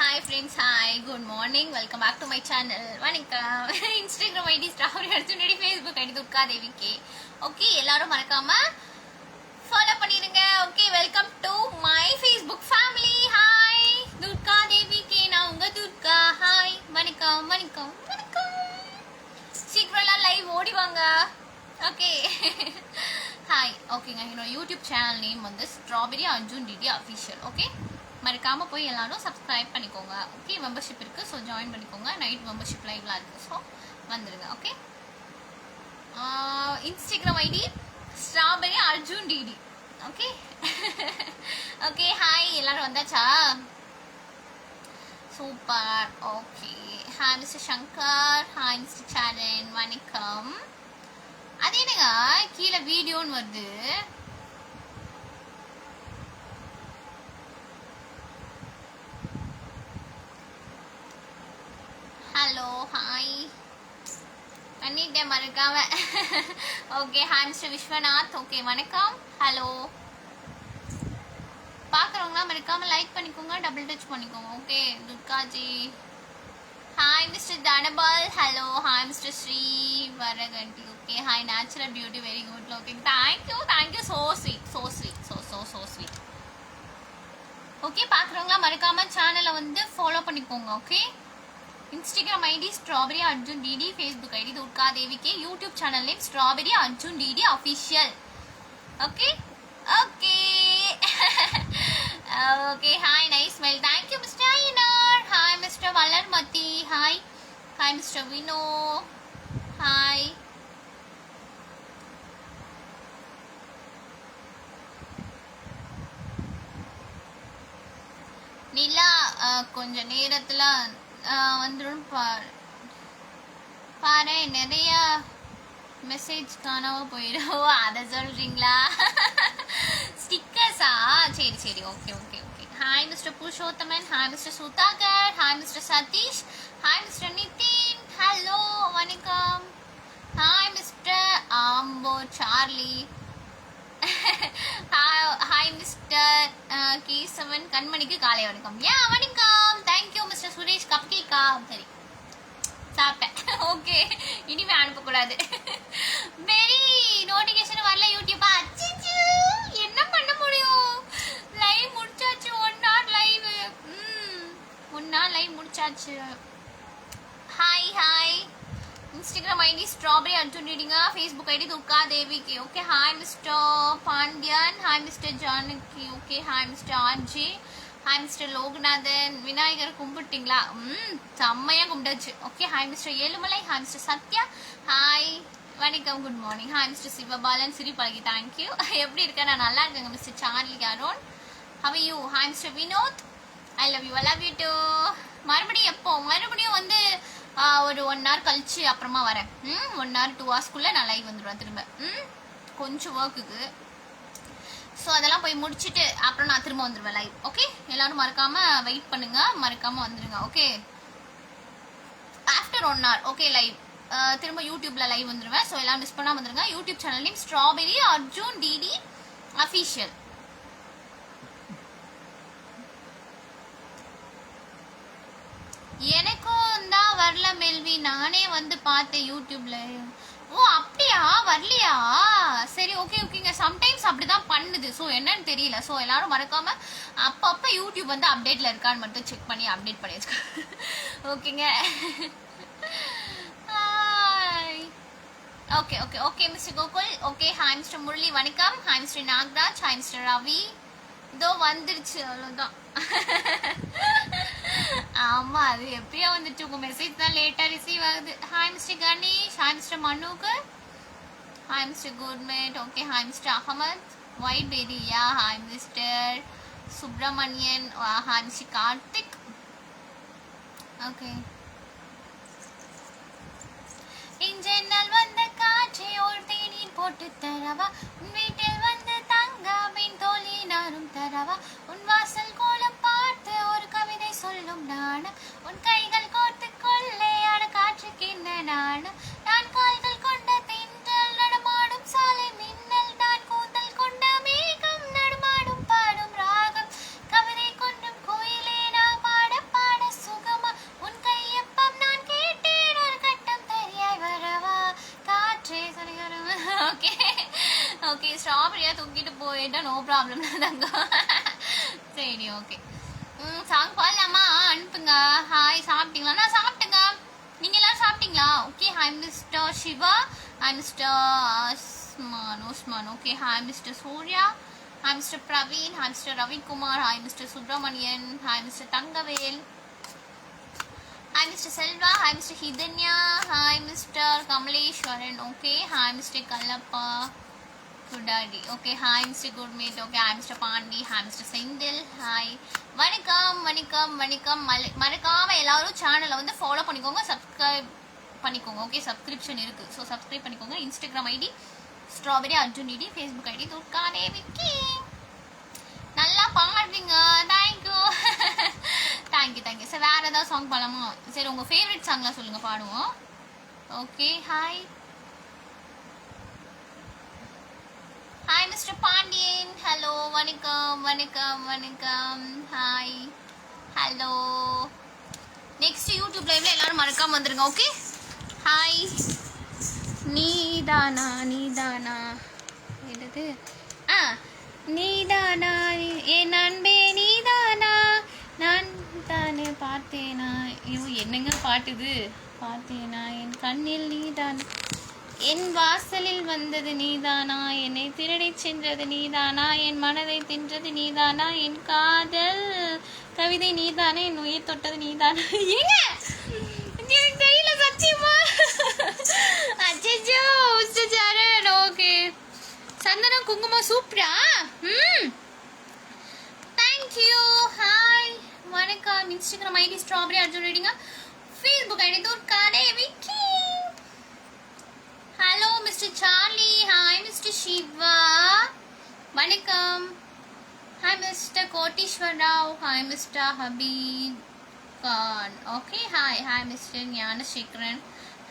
Hi friends hi good morning welcome back to my channel வணக்கம். Instagram ID ஸ்டாரி அர்ஜுனடி Facebook ID Durga Devi K okay எல்லாரும் மறக்காம follow பண்ணிருங்க. Okay welcome to my Facebook family hi Durga Devi K. நான் உங்க Durga. Hi வணக்கம். வணக்கம். வணக்கம். சீக்கிரம்லாம் லைவ் ஓடிவாங்க. ஓகே ஹாய் ஓகேங்க என்னோட யூடியூப் சேனல் நேம் வந்து strawberry Arjun DD official okay மறக்காமல் போய் எல்லாரும் சப்ஸ்கிரைப் பண்ணிக்கோங்க. ஓகே மெம்பர்ஷிப் இருக்கு. ஸோ ஜாயின் பண்ணிக்கோங்க. நைட் மெம்பர்ஷிப் லைவ்லாம் இருக்குது ஸோ வந்துடுங்க okay Instagram ID strawberry Arjun DD okay okay hi எல்லாரும் வந்தாச்சா? Super okay hi mister Shankar hi mister Saran வணக்கம். அது என்னங்க? கீழே வீடியோன்னு வருது ஹலோ ஹாய் பண்ணிட்டேன் மறக்காம. Okay hi mister Viswanath. Okay வணக்கம். ஹலோ பார்க்குறவங்களாம் மறக்காம லைக் பண்ணிக்கோங்க டபுள் டச் பண்ணிக்கோங்க. Okay Durgaji. Hi mister Dhanapal hello hi mister Sri வரகண்டி okay hi natural beauty very good okay thank you thank you so sweet so sweet so so so sweet okay பார்க்குறவங்களாம் மறக்காம சேனலை வந்து follow பண்ணிக்கோங்க okay Instagram ID strawberry Arjun DD Facebook ID Durga தேவிக்கு YouTube channel name strawberry Arjun DD official okay okay okay hi nice smell thank you mister Ainar hi mister Valarmathi hi hi mister Vino hi நிலா கொஞ்ச நேரத்தில் வந்துடும் பாரு பாரு நிறைய message காணாம போயிடும் அதை சொல்றீங்களா? ஸ்டிக்கர்ஸா சரி சரி. Okay okay okay. Hi mister Purushothaman. Hi mister Sudhakar. Hi mister Satish. Hi mister Nithin hello வணக்கம். ஹாய் மிஸ்டர் ஆம்போ சார்லி. ஹாய் மிஸ்டர் கேசவன் கண்மணிக்கு காலை வணக்கம் யா வணக்கம் தேங்க்யூ மிஸ்டர் சுரேஷ் கப் கேக்கா சரி சாப்பிட்டேன் ஓகே இனிமே அனுப்பக்கூடாது. வெரி நோட்டிஃபிகேஷன் வரல யூடியூப்பா அச்சிச்சு. என்ன பண்ண முடியும்? லைவ் முடிச்சாச்சு. ஒன் ஹவர் லைவ் ம். ஒன் ஹவர் லைவ் முடிச்சாச்சு. Hi hi Instagram ID strawberry Arjun Facebook ID Durga தேவிக்கு. Okay hi mister Pandian hi mister Janaki okay hi mister RG hi mister Loganathan Vinayagar கும்பிட்டீங்களா? ம் செம்மையாக கும்பிட்டாச்சு. Okay hi mister Ezhumalai hi mister Sathya. Hi வணக்கம் good morning hi mister Sivabalan சிரிப்பழகி thank you எப்படி இருக்கேன் நான் நல்லா இருக்கேங்க mister Charlie Arun how you hi mister Vinod I love you I love you too மறுபடியும் எப்போ? மறுபடியும் வந்து ஒரு ஒன் ஹவர் கழிச்சு அப்புறமா வரேன். ம் ஒன் ஹவர் டூ ஹவர்ஸ்க்குள்ளே நான் லைவ் வந்துடுவேன் திரும்ப. ம் கொஞ்சம் ஒர்க்குக்கு ஸோ அதெல்லாம் போய் முடிச்சுட்டு அப்புறம் நான் திரும்ப வந்துடுவேன் லைவ் ஓகே எல்லாரும் மறக்காமல் வெயிட் பண்ணுங்கள் மறக்காமல் வந்துடுங்க okay after one hour okay live திரும்ப யூடியூப்ல லைவ் வந்துடுவேன் ஸோ எல்லாம் மிஸ் பண்ணால் வந்துருங்க. YouTube channel name strawberry Arjun DD official எனக்கு தான் வரல மேல்வி. நானே வந்து பார்த்தேன் யூடியூப்ல ஓ அப்படியா? வரலையா? சரி ஓகே ஓகேங்க சம்டைம்ஸ் அப்படிதான் பண்ணுது. ஸோ என்னன்னு தெரியல. ஸோ எல்லாரும் மறக்காம அப்பப்போ யூடியூப் வந்து அப்டேட்ல இருக்கான்னு மட்டும் செக் பண்ணி அப்டேட் பண்ணி ஓகேங்க okay okay okay mister Gokul okay hi mister Murali வணக்கம். Hi mister Nagaraj hi mister Ravi இதோ வந்துருச்சு அவ்வளோதான் ஆமா அது எப்படியோ வந்துட்டு உங்க மெசேஜ் தான் லேட்டா ரிசீவ் ஆகுது. Hi mister Ganesh hi mister Manohar hi mister good mate okay hi mister Ahmed white பேரியா hi mister Subramanian hi mister Karthik okay இஞ்சென்னல் வந்த காற்றை ஓர் தேநீர் போட்டு தரவா? உன் வீட்டில் வந்து தங்க பின் தோழி நானும் தரவா? உன் வாசல் கோலப்பா பார்த்து ஒரு கவிதை சொல்லும் நாணம் உன் கைகள் கோர்த்து கொள்ளையாட காற்றுக்கின்ன நாணம் நான் கால்கள் கொண்ட தின்றல் நடமாடும் சாலை மின்னல் நான் கூந்தல் கொண்ட மேகம் நடமாடும் பாடும் ராகம். கவிதை கொண்டும் கோயிலே நான் பாட பாட சுகமா. உன் கையப்பம் நான் கேட்டேன் ஒரு கட்டம் தெரியாய் வரவா. காற்றே சரிகரம் ஓகே ஓகே ஸ்ட்ராபெரியா தூக்கிட்டு போயிட்டா நோ ப்ராப்ளம் தங்கம். சரி ஓகே ம் சாங் பாடலாமா அனுப்புங்க ஹாய் சாப்பிட்டீங்களா நான் சாப்பிட்டேங்க நீங்க எல்லாரும் சாப்பிட்டீங்களா okay hi mister Siva hi mister Asman Osman okay hi mister Surya hi mister Praveen hi mister Ravikumar hi mister Subramanian hi mister Thangavel Hi, Mr. Uh, Selva. Hi, Mr. Hidanya. Hi, Mr. Kamaleshwaran. Okay. Hi, Mr. Kallappa குடாடி okay hi mister good meet okay hi mister Pandi hi mister Senthil hi வணக்கம் வணக்கம் வணக்கம். மல- மறக்காம எல்லாரும் சேனலை வந்து follow பண்ணிக்கோங்க. Subscribe பண்ணிக்கோங்க. ஓகே சப்ஸ்கிரிப்ஷன் இருக்கு. ஸோ சப்ஸ்கிரைப் பண்ணிக்கோங்க. Instagram ID strawberry Arjun ID Facebook ID Durga தேவிக்கு நல்லா பாடுறீங்க. தேங்க்யூ தேங்க்யூ தேங்க்யூ சார் வேறு ஏதாவது சாங் பாடலாமா? சரி உங்கள் ஃபேவரட் சாங்லாம் சொல்லுங்கள் பாடுவோம். Okay hi mister Pandian hello வணக்கம் வணக்கம் வணக்கம். ஹாய் ஹலோ நெக்ஸ்ட் யூடியூப் லைவ்ல எல்லாரும் மறக்காம வந்துருங்க ஓகே ஹாய் நீதானா நீதானா? என்னது? ஆ நீதானா நீ- என் அன்பே நீதானா? நான் தானே பார்த்தேனா? ஐயோ என்னங்க பாட்டுது பார்த்தேனா? என் கண்ணில் நீதானா. என் வாசலில் வந்தது நீதானா? என்னை திருடிச் சென்றது நீதானா? என் மனதை தின்றது நீதானா? என் காதல் கவிதை நீதானா? என் உயிர் தொட்டது நீதானா? ஏங்க! எனக்கு தெரியல சத்தியமா? அச்சோ உச்சச்சாரன் ஓகே சந்தனம் குங்குமம் சூப்பரா ம். தேங்க்யூ ஹாய் வணக்கம். இன்ஸ்டாகிராம் ஐடி ஸ்ட்ராபெரி அர்ஜுன் ரீடிங்க ஃபேஸ்புக் ஐடி துர்காடே Vicky. Mister Charlie hi mister Siva வணக்கம். Hi mister Koteswar Rao hi mister Habib Khan okay hi hi mister Gnanasekaran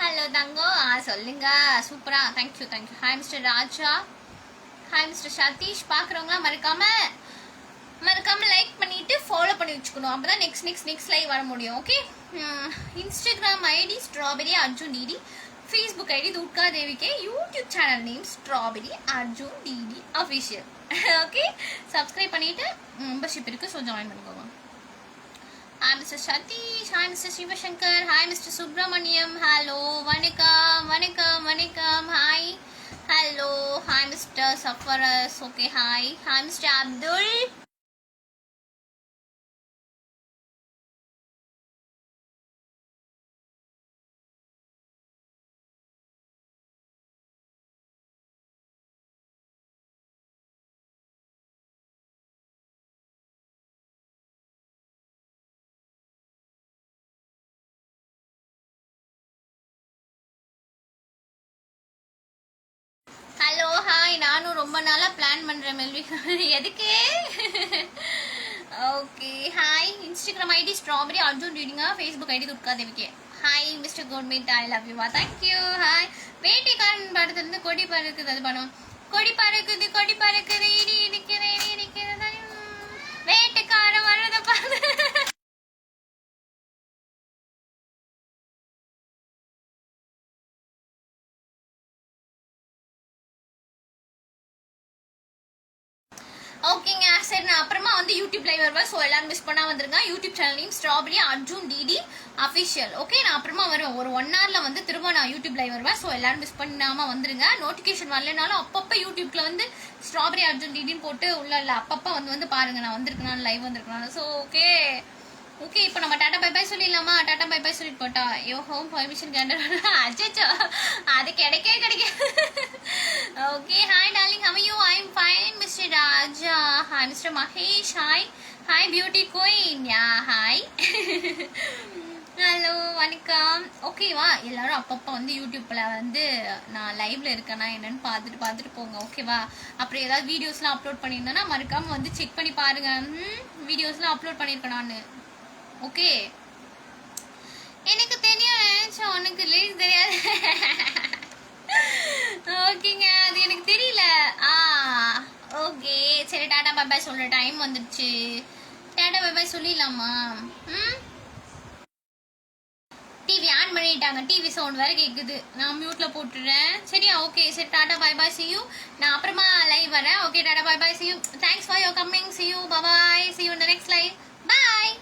hello தங்கோ ஆ சொல்லுங்க. சூப்பரா thank you thank you hi mister Raja hi mister Satish பார்க்குறவங்களாம் மறக்காம மறக்காம like பண்ணிட்டு follow பண்ணி வச்சுக்கணும். அப்போ தான் நெக்ஸ்ட் நெக்ஸ்ட் நெக்ஸ்ட் லைவ் வர முடியும். Okay Instagram ID strawberry Arjun DD Facebook ID Durga தேவிக்கே YouTube channel name strawberry Arjun DD official okay subscribe பண்ணிவிட்டு மெம்பர்ஷிப் இருக்குது ஸோ ஜாயின் பண்ணிக்கோங்க. Hi mister Satish hi mister Sivasankar hi mister Subramaniam hello வணக்கம் வணக்கம் வணக்கம். Hi hello hi mister Sarfaraz okay hi hi mister Abdul ரொம்ப நாளாக plan பண்ணுறேன் மெல்வி. எதுக்கு? Okay hi Instagram ID strawberry Arjun ரீடிங்கா Facebook ID Durga தேவிக்கே hi mister government I love யூவா thank you hi Vettaikaran படத்துலேருந்து கொடி பறக்குது அது படம் கொடி பறக்குது கொடி பறக்குது இடி இடிக்குது இடி இடிக்குது ஓகேங்க சரி நான் அப்புறமா வந்து யூடியூப் லைவ் வருவேன் ஸோ எல்லாரும் மிஸ் பண்ணா வந்துருங்க YouTube channel strawberry Arjun DD official okay நான் அப்புறமா வருவேன். ஒரு ஒன் ஹவர்ல வந்து திரும்ப நான் யூடியூப் லைவ் வருவேன். ஸோ எல்லாரும் மிஸ் பண்ணாம வந்துருங்க. நோட்டிஃபிகேஷன் வரலனாலும் அப்பப்போ யூடியூப்ல வந்து ஸ்ட்ராபெரி அர்ஜுன் டிடின்னு போட்டு உள்ள இல்லை அப்பப்போ வந்து வந்து பாருங்க. நான் வந்திருக்கேன் லைவ் வந்திருக்கேன் ஸோ ஓகே ஓகே இப்போ நம்ம டாட்டா பை பை சொல்லிடலாமா? டாட்டா பை பை சொல்லிட்டு போட்டா. யோ ஹோம் பர்மிஷன் கேண்டர் அச்சோ அது கிடைக்கவே கிடைக்காது. Okay hi darling how you I am fine mister Raja hi mister Mahesh hi hi beauty queen yeah hi hello வணக்கம். ஓகேவா எல்லாரும் அப்பப்போ வந்து யூடியூப்பில் வந்து நான் லைவ்ல இருக்கேனா என்னன்னு பார்த்துட்டு பார்த்துட்டு போங்க. ஓகேவா அப்புறம் ஏதாவது வீடியோஸ்லாம் அப்லோட் பண்ணியிருந்தேன்னா மறக்காம வந்து செக் பண்ணி பாருங்க. வீடியோஸ்லாம் அப்லோட் பண்ணியிருக்கேன் நான். ஓகே எனக்கு தெரியும் நினைச்சேன். உனக்கு லிரிக்ஸ் தெரியாது. ஓகேங்க அது எனக்கு தெரியல. ஆ ஓகே. சரி டாடா பை பை சொல்ற டைம் வந்துடுச்சு. டாடா பை சொல்லிடலாமா? ம்? டிவி ஆன் பண்ணிட்டாங்க. டிவி சவுண்ட் வேற கேக்குது. நான் மியூட்ல போட்டுறேன் சரியா? ஓகே. சரி டாடா பை பாய் சியூ நான் அப்புறமா லைவ் வரேன். Okay tata bye bye see you thanks for your coming see you bye see you இந்த நெக்ஸ்ட் லைவ் பாய்